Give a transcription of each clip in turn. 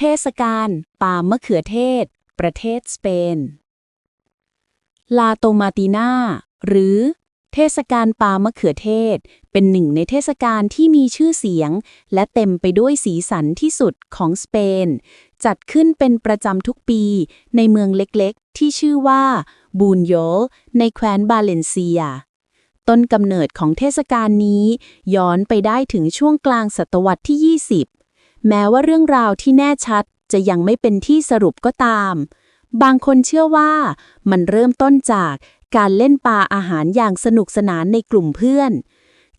เทศกาลปาล์มมะเขือเทศ ประเทศสเปน ลาโตมาตินาหรือเทศกาลปาล์มมะเขือเทศ เป็นหนึ่งในเทศกาลที่มีชื่อเสียง และเต็มไปด้วยสีสันที่สุดของสเปน จัดขึ้นเป็นประจำทุกปีในเมืองเล็กๆ ที่ชื่อว่าบูนโยลในแคว้นบาเลนเซีย ต้นกำเนิดของเทศกาลนี้ย้อนไปได้ถึงช่วงกลางศตวรรษที่ 20 แม้ว่าเรื่องราวที่แน่ชัดจะยังไม่เป็นที่สรุปก็ตาม บางคนเชื่อว่ามันเริ่มต้นจากการเล่นปลาอาหารอย่างสนุกสนานในกลุ่มเพื่อน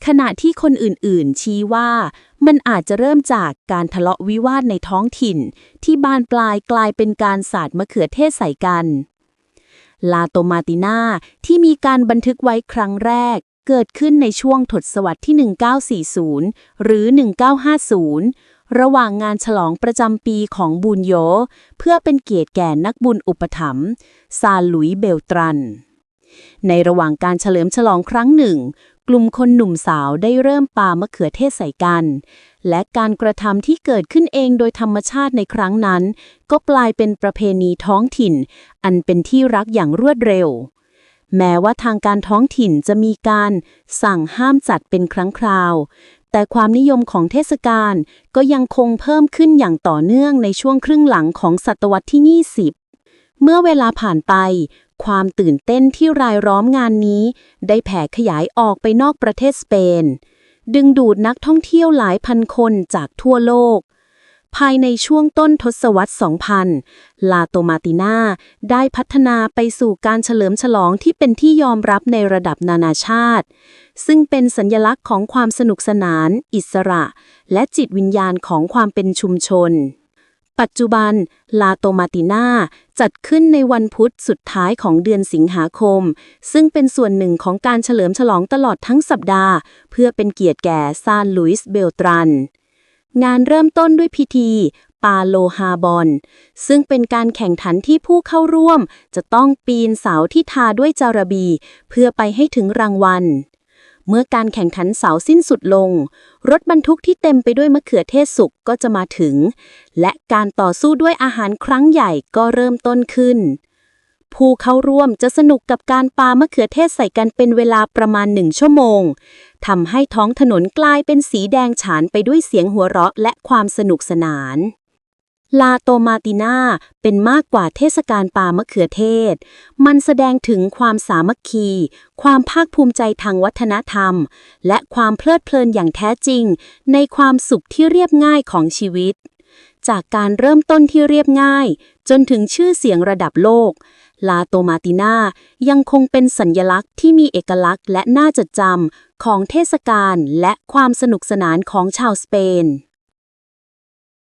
ขณะที่คนอื่นๆ ชี้ว่ามันอาจจะเริ่มจากการทะเลาะวิวาทในท้องถิ่น ที่บานปลายกลายเป็นการสาดมะเขือเทศใส่กัน ลาโตมาตินาที่มีการบันทึกไว้ครั้งแรก เกิดขึ้นในช่วงทศวรรษที่ 1940 หรือ 1950 ระหว่างงานฉลองประจำปีของบุญโย เพื่อเป็นเกียรติแก่นักบุญอุปถัมภ์ซาลุยเบลตรัน ในระหว่างการเฉลิมฉลองครั้งหนึ่ง กลุ่มคนหนุ่มสาวได้เริ่มปามะเขือเทศใส่กัน และการกระทำที่เกิดขึ้นเองโดยธรรมชาติในครั้งนั้น ก็กลายเป็นประเพณีท้องถิ่น อันเป็นที่รักอย่างรวดเร็วแม้ว่าทางการท้องถิ่นจะมีการสั่งห้ามจัดเป็นครั้งคราวแต่ความนิยมของเทศกาลก็ยังคงเพิ่มขึ้นอย่างต่อเนื่องในช่วงครึ่งหลังของศตวรรษที่ 20 เมื่อเวลาผ่านไป ความตื่นเต้นที่รายล้อมงานนี้ ได้แผ่ขยายออกไปนอกประเทศสเปน ดึงดูดนักท่องเที่ยวหลายพันคนจากทั่วโลก ภายในช่วงต้นทศวรรษ 2000 ลาโตมาตินาได้พัฒนาไปสู่การเฉลิมฉลองที่เป็นที่ยอมรับในระดับนานาชาติ ซึ่งเป็นสัญลักษณ์ของความสนุกสนาน อิสระ และจิตวิญญาณของความเป็นชุมชน ปัจจุบัน ลาโตมาตินาจัดขึ้นในวันพุธสุดท้ายของเดือนสิงหาคม ซึ่งเป็นส่วนหนึ่งของการเฉลิมฉลองตลอดทั้งสัปดาห์ เพื่อเป็นเกียรติแก่ซานลุยส์เบลตรัน งานเริ่มต้นด้วยพิธีปาโลฮาบอนซึ่งเป็นการแข่งขันที่ผู้เข้าร่วม จะต้องปีนเสาที่ทาด้วยจาระบี เพื่อไปให้ถึงรางวัล เมื่อการแข่งขันเสาสิ้นสุดลง รถบรรทุกที่เต็มไปด้วยมะเขือเทศสุกก็จะมาถึง และการต่อสู้ด้วยอาหารครั้งใหญ่ก็เริ่มต้นขึ้น ผู้เข้าร่วมจะสนุกกับการปามะเขือเทศใส่กันเป็นเวลาประมาณหนึ่งชั่วโมงทำให้ท้องถนนกลายเป็นสีแดงฉานไปด้วยเสียงหัวเราะและความสนุกสนาน ลาโตมาติน่าเป็นมากกว่าเทศกาลปามะเขือเทศ มันแสดงถึงความสามัคคี ความภาคภูมิใจทางวัฒนธรรม และความเพลิดเพลินอย่างแท้จริง ในความสุขที่เรียบง่ายของชีวิต จากการเริ่มต้นที่เรียบง่าย จนถึงชื่อเสียงระดับโลก ลาโตมาติน่ายังคงเป็นสัญญลักษณ์ที่มีเอกลักษณ์และน่าจดจำของเทศกาลและความสนุกสนานของชาวสเปน